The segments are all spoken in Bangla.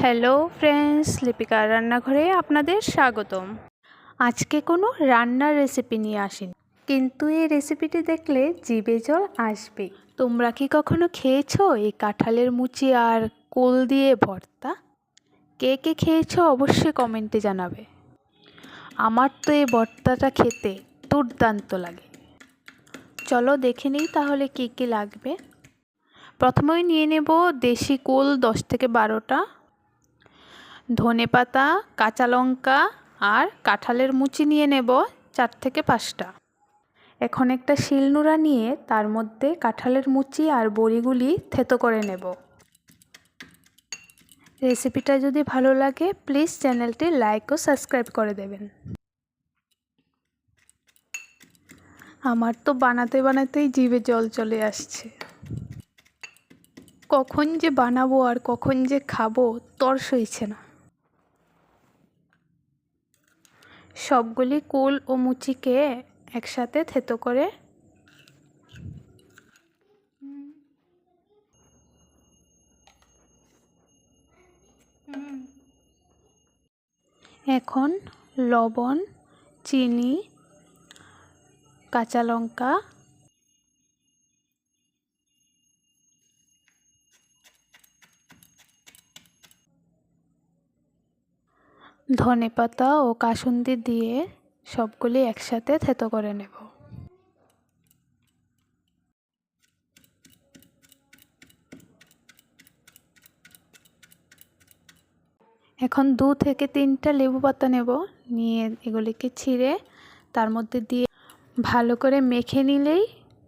হ্যালো ফ্রেন্ডস লিপিকার রান্নাঘরে আপনাদের স্বাগতম। আজকে কোনো রান্নার রেসিপি নিয়ে আসিনি। কিন্তু এই রেসিপিটি দেখলে জিভে জল আসবে। তোমরা কি কখনো খেয়েছো এই কাঁঠালের মুচি আর কোল দিয়ে ভর্তা? কে কে খেয়েছো অবশ্যই কমেন্টে জানাবে। আমার তো এই ভর্তাটা খেতে দুর্দান্ত লাগে। চলো দেখে নিই তাহলে কী কী লাগবে। প্রথমেই নিয়ে নেব দেশি কুল দশ থেকে বারোটা। ধনে পাতা, কাঁচা লঙ্কা আর কাঁঠালের মুচি নিয়ে নেব চার থেকে পাঁচটা। এখন একটা শিলনোড়া নিয়ে তার মধ্যে কাঁঠালের মুচি আর বড়িগুলি থেতো করে নেব। রেসিপিটা যদি ভালো লাগে, প্লিজ চ্যানেলটি লাইক ও সাবস্ক্রাইব করে দেবেন। আমার তো বানাতে বানাতেই জিভে জল চলে আসছে। কখন যে বানাবো আর কখন যে খাব তর সইছে না। সবগুলি কুল ও মুচিকে একসাথে থেতো করে। এখন লবণ চিনি কাঁচা লঙ্কা ধনে পাতা ও কাসুন্দি দিয়ে সবগুলি একসাথে থেতো করে নেব। এখন দু থেকে তিনটা লেবু পাতা নেব, নিয়ে এগুলিকে ছিঁড়ে তার মধ্যে দিয়ে ভালো করে মেখে নিলেই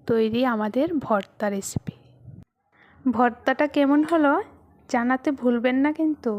তৈরি আমাদের ভর্তা রেসিপি ভর্তাটা কেমন হলো জানাতে ভুলবেন না কিন্তু।